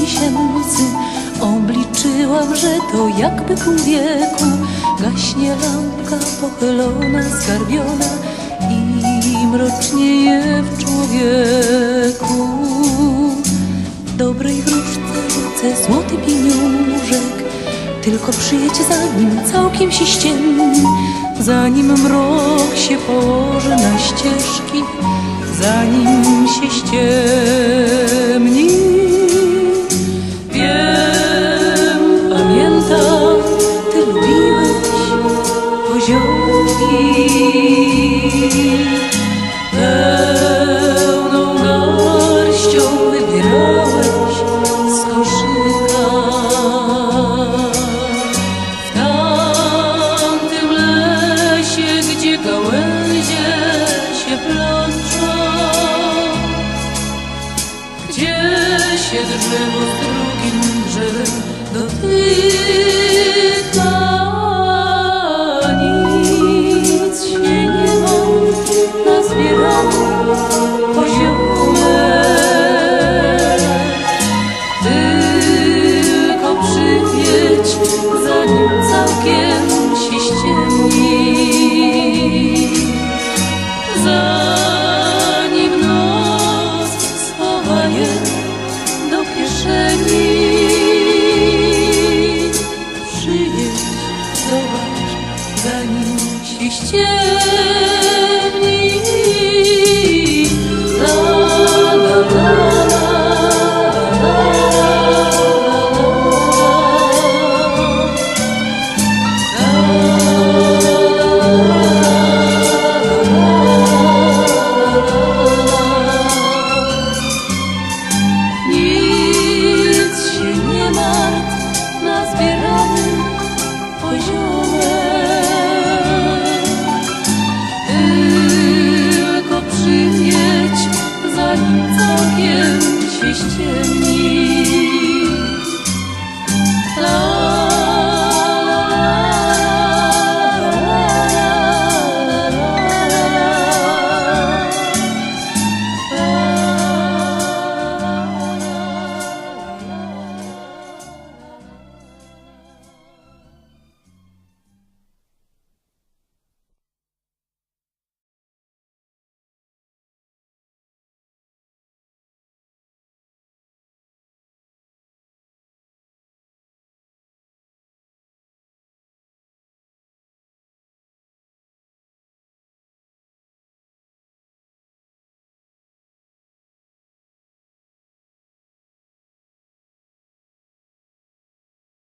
miesięcy. Obliczyłam, że to jakby pół wieku. Gaśnie lampka pochylona, skarbiona I mrocznieje w człowieku. Dobrej wróżce rzucę złoty pieniążek. Tylko przyjedź zanim całkiem się Zanim mrok się położy na ścieżki Zanim się ściemni Gdzie się drzewo z drugim drzewem dotyka dziś. ściemni.